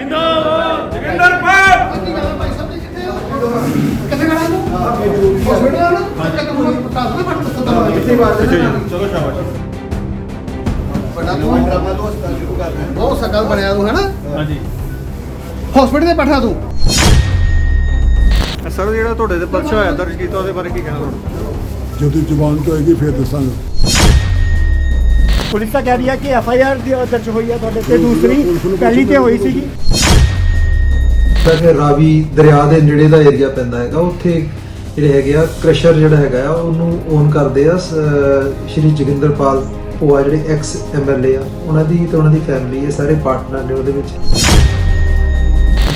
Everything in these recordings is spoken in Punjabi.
ਜਿੰਦਾਬਾਦ ਜਗਿੰਦਰ ਪਾਲ। ਭਾਈ ਸਾਹਿਬ ਜੀ ਕਿੱਥੇ ਹੋ ਕਿੱਥੇ ਹਸਪੀਟਲ ਦੇ ਬੱਟ ਦੱਸ ਕਿੱਥੇ ਬਾਤ ਚਲੋ ਸ਼ਾਬਾਸ਼ ਬੜਾ ਤੂੰ। ਡਰਾਮਾ ਤੋਂ ਹਸਪਤਾਲ ਸ਼ੁਰੂ ਕਰ ਰਿਹਾ ਬਹੁਤ ਸਕਲ ਬਣਿਆ ਤੂੰ ਹੈਨਾ ਹਾਂਜੀ ਹਸਪੀਟਲ ਤੇ ਬੈਠਾ ਤੂੰ ਸਰ ਜਿਹੜਾ ਤੁਹਾਡੇ ਤੇ ਪਰਚਾ ਹੋਇਆ ਦਰਜ ਕੀਤਾ ਉਹਦੇ ਬਾਰੇ ਕੀ ਕਹਿਣਾ ਤੁਹਾਡਾ ਜਦੋਂ ਜ਼ੁਬਾਨ ਤੋਂ ਆਏਗੀ ਫਿਰ ਦੱਸਾਂਗਾ। ਪੁਲਿਸ ਤਾਂ ਕਹਿ ਰਹੀ ਹੈ ਕਿ ਐਫ ਆਈ ਆਰ ਦਰਜ ਹੋਈ ਹੈ ਤੁਹਾਡੇ ਤੇ ਦੂਸਰੀ ਪਹਿਲੀ ਤੇ ਹੋਈ ਸੀਗੀ। ਤਾਂ ਕਿ ਰਾਵੀ ਦਰਿਆ ਦੇ ਨੇੜੇ ਦਾ ਏਰੀਆ ਪੈਂਦਾ ਹੈਗਾ, ਉੱਥੇ ਜਿਹੜੇ ਹੈਗੇ ਆ ਕ੍ਰਸ਼ਰ ਜਿਹੜਾ ਹੈਗਾ ਆ, ਉਹਨੂੰ ਓਨ ਕਰਦੇ ਆ, ਸ- ਸ਼੍ਰੀ ਜੋਗਿੰਦਰਪਾਲ ਭੋਆ ਜਿਹੜੇ ਐਕਸ ਐਮਐਲਏ ਆ, ਉਹਨਾਂ ਦੀ ਤੇ ਉਹਨਾਂ ਦੀ ਫੈਮਿਲੀ ਇਹ ਸਾਰੇ ਪਾਰਟਨਰ ਨੇ ਉਹਦੇ ਵਿੱਚ।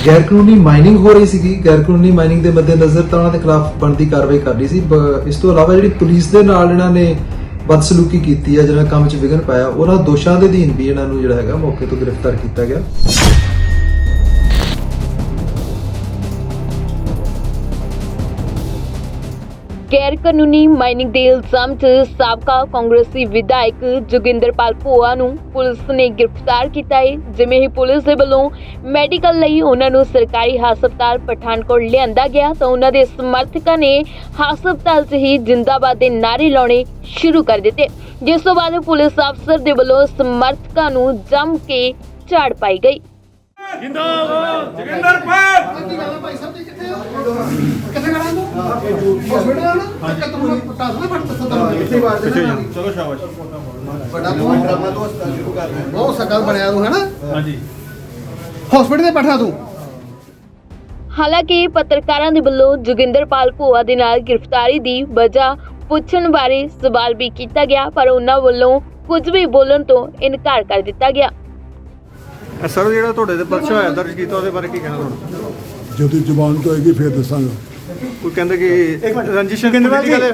ਗੈਰ ਕਾਨੂੰਨੀ ਮਾਈਨਿੰਗ ਹੋ ਰਹੀ ਸੀਗੀ ਗੈਰ ਕਾਨੂੰਨੀ ਮਾਈਨਿੰਗ ਦੇ ਮੱਦੇਨਜ਼ਰ ਤਾਂ ਉਹਨਾਂ ਦੇ ਖਿਲਾਫ ਬਣਦੀ ਕਾਰਵਾਈ ਕਰ ਰਹੀ ਸੀ ਇਸ ਤੋਂ ਇਲਾਵਾ ਜਿਹੜੀ ਪੁਲਿਸ ਦੇ ਨਾਲ ਇਹਨਾਂ ਨੇ ਬਦਸਲੂਕੀ ਕੀਤੀ ਹੈ ਜਿਹਨਾਂ ਕੰਮ 'ਚ ਵਿਘਨ ਪਾਇਆ, ਉਹਨਾਂ ਦੋਸ਼ਾਂ ਦੇ ਅਧੀਨ ਵੀ ਇਹਨਾਂ ਨੂੰ ਜਿਹੜਾ ਹੈਗਾ ਮੌਕੇ ਤੋਂ ਗ੍ਰਿਫਤਾਰ ਕੀਤਾ ਗਿਆ। ਗੈਰ ਕਾਨੂੰਨੀ ਮਾਈਨਿੰਗ ਦੇ ਇਲਜ਼ਾਮ 'ਚ ਸਾਬਕਾ ਕਾਂਗਰਸੀ ਵਿਧਾਇਕ ਜੋਗਿੰਦਰਪਾਲ ਭੋਆ ਨੂੰ ਪੁਲਿਸ ਨੇ ਗ੍ਰਿਫਤਾਰ ਕੀਤਾ ਹੈ ਜਿਵੇਂ ਹੀ ਪੁਲਿਸ ਦੇ ਵੱਲੋਂ ਮੈਡੀਕਲ ਲਈ ਉਹਨਾਂ ਨੂੰ ਸਰਕਾਰੀ ਹਸਪਤਾਲ ਪਠਾਨਕੋਟ ਲਿਆਂਦਾ ਗਿਆ ਤਾਂ ਉਹਨਾਂ ਦੇ ਸਮਰਥਕਾਂ ਨੇ ਹਸਪਤਾਲ 'ਚ ਹੀ ਜਿੰਦਾਬਾਦ ਦੇ ਨਾਰੇ ਲਾਉਣੇ ਸ਼ੁਰੂ ਕਰ ਦਿੱਤੇ ਜਿਸ ਤੋਂ ਬਾਅਦ ਪੁਲਿਸ ਅਫਸਰ ਦੇ ਵੱਲੋਂ ਸਮਰਥਕਾਂ ਨੂੰ ਜੰਮ ਕੇ ਝਾੜ ਪਾਈ ਗਈ ਜਿੰਦਾਬਾਦ। ਜਗਿੰਦਰ ਪਾਲ। ਕੀ ਗੱਲ ਹੈ ਭਾਈ ਸਾਹਿਬ ਜੀ ਕਿੱਥੇ ਹੋ? ਕਿੱਥੇ ਖੜਾ ਤੂੰ ਹਸਪੀਟਲ ਆ ਨਾ। ਚੱਕ ਤੂੰ ਦੱਸ ਦੇ ਬੱਟ ਦੱਸ ਕਿੱਥੇ ਬਾਤ ਚਲੋ ਸ਼ਾਬਾਸ਼। ਬੜਾ ਤੂੰ ਡਰਾਮਾ ਤੋਂ ਹਸਪਤਾਲ ਸ਼ੁਰੂ ਕਰ ਰਿਹਾ ਬਹੁਤ ਸਕਲ ਬਣਿਆ ਤੂੰ ਹੈਨਾ? ਹਾਂਜੀ। ਹਸਪੀਟਲ ਤੇ ਬੈਠਾ ਤੂੰ? ਹਾਲਾਂਕਿ ਪੱਤਰਕਾਰਾਂ ਦੇ ਵੱਲੋਂ ਜੋਗਿੰਦਰਪਾਲ ਭੋਆ ਦੇ ਨਾਲ ਗ੍ਰਿਫਤਾਰੀ ਦੀ ਵਜ੍ਹਾ ਪੁੱਛਣ ਬਾਰੇ ਸਵਾਲ ਵੀ ਕੀਤਾ ਗਿਆ ਪਰ ਉਹਨਾਂ ਵੱਲੋਂ ਕੁਝ ਵੀ ਬੋਲਣ ਤੋਂ ਇਨਕਾਰ ਕਰ ਦਿੱਤਾ ਗਿਆ। ਸਰ ਜਿਹੜਾ ਤੁਹਾਡੇ ਤੇ ਪਰਚਾ ਹੋਇਆ ਦਰਜ ਕੀਤਾ ਉਹਦੇ ਬਾਰੇ ਕੀ ਕਹਿਣਾ ਤੁਹਾਡਾ ਜਦੋਂ ਜ਼ੁਬਾਨ ਤੋਂ ਆਏਗੀ ਫਿਰ ਦੱਸਾਂਗਾ। ਕੋਈ ਕਹਿੰਦੇ ਕਿ ਰੰਜਿਸ਼ political ਹੈ।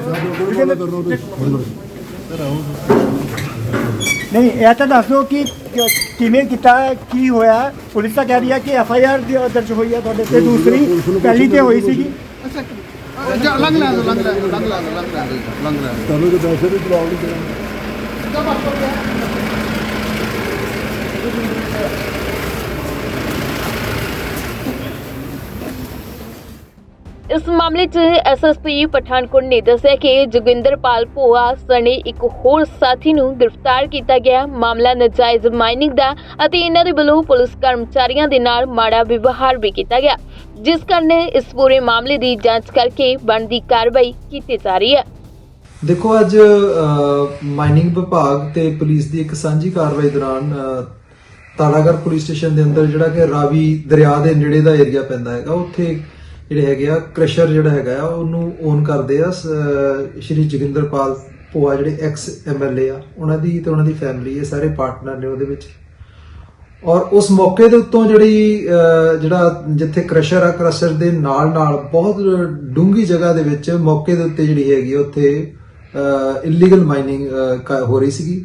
ਨਹੀਂ ਇਹ ਤਾਂ ਦੱਸ ਦਿਓ ਕਿ ਕਿ- ਕਿਵੇਂ ਕੀਤਾ ਹੈ, ਕੀ ਹੋਇਆ? ਹੈ? ਪੁਲਿਸ ਤਾਂ ਕਹਿ ਰਹੀ ਹੈ ਕਿ ਐਫ ਆਈ ਆਰ ਦਰਜ ਹੋਈ ਹੈ ਤੁਹਾਡੇ ਤੇ ਦੂਸਰੀ ਪਹਿਲੀ ਤੇ ਹੋਈ ਸੀਗੀ। ਅੱਛਾ ਲੰਘ ਲੈ ਲੰਘ ਲੈ ਲੰਘ ਲੈ ਲੰਘ ਲੈ ਲੰਘ ਲੈ ਤੁਹਾਨੂੰ ਤਾਂ ਪੈਸੇ ਵੀ ਜਵਾਬ ਨਹੀਂ ਇਸ ਮਾਮਲੇ 'ਚ ਐਸਐਸਪੀ ਪਠਾਨਕੋਟ ਨੇ ਦੱਸਿਆ ਕਿ ਜੋਗਿੰਦਰਪਾਲ ਭੋਆ ਸਣੇ ਇੱਕ ਹੋਰ ਸਾਥੀ ਨੂੰ ਗ੍ਰਿਫਤਾਰ ਕੀਤਾ ਗਿਆ। ਮਾਮਲਾ ਨਜਾਇਜ਼ ਮਾਈਨਿੰਗ ਦਾ ਅਤੇ ਇਹਨਾਂ ਦੇ ਵੱਲੋਂ ਪੁਲਿਸ ਕਰਮਚਾਰੀਆਂ ਦੇ ਨਾਲ ਮਾੜਾ ਵਿਵਹਾਰ ਵੀ ਕੀਤਾ ਗਿਆ। ਜਿਸ ਕਾਰਨ ਇਸ ਪੂਰੇ ਮਾਮਲੇ ਦੀ ਜਾਂਚ ਕਰਕੇ ਬਣਦੀ ਕਾਰਵਾਈ ਕੀਤੀ ਜਾ ਰਹੀ ਹੈ। ਦੇਖੋ ਅੱਜ ਮਾਈਨਿੰਗ ਵਿਭਾਗ ਤੇ ਪੁਲਿਸ ਦੀ ਇੱਕ ਸਾਂਝੀ ਕਾਰਵਾਈ ਦੌਰਾਨ ਅ, ਪੁਲਿਸ ਸਟੇਸ਼ਨ ਦੇ ਅੰਦਰ ਜਿਹੜਾ ਕਿ ਰਾਵੀ ਦਰਿਆ ਦੇ ਨੇੜੇ ਦਾ ਏਰੀਆ ਪੈਂਦਾ ਹੈਗਾ ਉੱਥੇ ਜਿਹੜੇ ਹੈਗੇ ਆ ਕ੍ਰਸ਼ਰ ਜਿਹੜਾ ਹੈਗਾ ਆ ਉਹਨੂੰ ਓਨ ਕਰਦੇ ਆ ਸ- ਸ਼੍ਰੀ ਜੋਗਿੰਦਰਪਾਲ ਭੋਆ ਜਿਹੜੇ ਐਕਸ ਐਮਐਲਏ ਆ ਉਹਨਾਂ ਦੀ ਤੇ ਉਹਨਾਂ ਦੀ ਫੈਮਿਲੀ ਇਹ ਸਾਰੇ ਪਾਰਟਨਰ ਨੇ ਉਹਦੇ ਵਿੱਚ। ਔਰ ਉਸ ਮੌਕੇ ਦੇ ਉੱਤੋਂ ਜਿਹੜੀ ਜਿਹੜਾ ਜਿੱਥੇ ਕ੍ਰਸ਼ਰ ਆ ਕ੍ਰਸ਼ਰ ਦੇ ਨਾਲ ਨਾਲ ਬਹੁਤ ਡੂੰਗੀ ਜਗ੍ਹਾ ਦੇ ਵਿੱਚ ਮੌਕੇ ਦੇ ਉੱਤੇ ਜਿਹੜੀ ਹੈਗੀ ਆ, ਉੱਥੇ ਇਲੀਗਲ ਮਾਈਨਿੰਗ ਹੋ ਰਹੀ ਸੀਗੀ।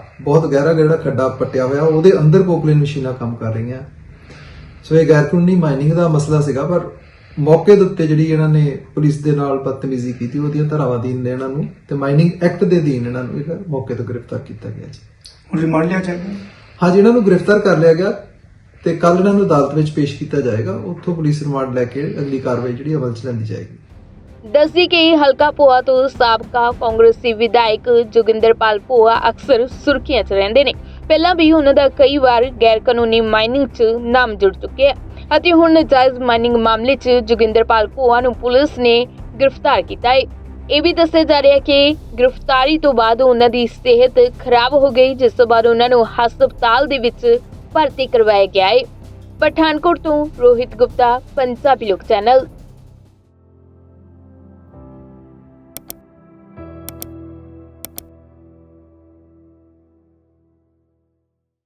ਬਹੁਤ ਗਹਿਰਾ ਜਿਹੜਾ ਖੱਡਾ ਪੱਟਿਆ ਹੋਇਆ ਉਹਦੇ ਅੰਦਰ ਪੋਕਲੇਨ ਮਸ਼ੀਨਾਂ ਕੰਮ ਕਰ ਰਹੀਆਂ। ਸੋ ਇਹ ਗੈਰ ਕਾਨੂੰਨੀ ਮਾਈਨਿੰਗ ਦਾ ਮਸਲਾ ਸੀਗਾ ਪਰ ਮੌਕੇ ਦੇ ਉੱਤੇ ਜਿਹੜੀ ਇਹਨਾਂ ਨੇ ਪੁਲਿਸ ਦੇ ਨਾਲ ਬਦਤਮੀਜ਼ੀ ਕੀਤੀ ਉਹਦੀਆਂ ਧਾਰਾਵਾਂ ਨੇ ਇਹਨਾਂ ਨੂੰ ਤੇ ਮਾਈਨਿੰਗ ਐਕਟ ਦੇ ਅਧੀਨ ਇਹਨਾਂ ਨੂੰ ਇਹ ਮੌਕੇ ਤੋਂ ਗ੍ਰਿਫਤਾਰ ਕੀਤਾ ਗਿਆ ਜੀ। ਹੁਣ ਰਿਮਾਂਡ ਲਿਆ ਜਾਏਗਾ? ਹਾਂਜੀ ਇਹਨਾਂ ਨੂੰ ਗ੍ਰਿਫਤਾਰ ਕਰ ਲਿਆ ਗਿਆ ਤੇ ਕੱਲ ਇਹਨਾਂ ਨੂੰ ਅਦਾਲਤ ਵਿੱਚ ਪੇਸ਼ ਕੀਤਾ ਜਾਏਗਾ। ਉੱਥੋਂ ਪੁਲਿਸ ਰਿਮਾਂਡ ਲੈ ਕੇ ਅਗਲੀ ਕਾਰਵਾਈ ਜਿਹੜੀ ਅਮਲ 'ਚ ਲੈਂਦੀ ਜਾਏਗੀ। ਦੱਸਦੀ ਕਿ ਹਲਕਾ ਭੋਆ ਤੋਂ ਸਾਬਕਾ ਕਾਂਗਰਸੀ ਵਿਧਾਇਕ ਜੋਗਿੰਦਰਪਾਲ ਭੋਆ ਅਕਸਰ ਸੁਰਖੀਆਂ 'ਚ ਰਹਿੰਦੇ ਨੇ। ਪਹਿਲਾਂ ਵੀ ਉਹਨਾਂ ਦਾ ਕਈ ਵਾਰ ਗੈਰ ਕਾਨੂੰਨੀ ਮਾਈਨਿੰਗ 'ਚ ਨਾਮ ਜੁੜ ਚੁੱਕਿਆ ਅਤੇ ਹੁਣ ਨਜਾਇਜ਼ ਮਾਈਨਿੰਗ ਮਾਮਲੇ 'ਚ ਜੋਗਿੰਦਰਪਾਲ ਭੋਆ ਨੂੰ ਪੁਲਿਸ ਨੇ ਗ੍ਰਿਫਤਾਰ ਕੀਤਾ ਹੈ। ਇਹ ਵੀ ਦੱਸਿਆ ਜਾ ਰਿਹਾ ਕਿ ਗ੍ਰਿਫਤਾਰੀ ਤੋਂ ਬਾਅਦ ਉਹਨਾਂ ਦੀ ਸਿਹਤ ਖਰਾਬ ਹੋ ਗਈ, ਜਿਸ ਤੋਂ ਬਾਅਦ ਉਹਨਾਂ ਨੂੰ ਹਸਪਤਾਲ ਦੇ ਵਿੱਚ ਭਰਤੀ ਕਰਵਾਇਆ ਗਿਆ ਹੈ। ਪਠਾਨਕੋਟ ਤੋਂ ਰੋਹਿਤ ਗੁਪਤਾ, ਪੰਜਾਬੀ ਲੋਕ ਚੈਨਲ।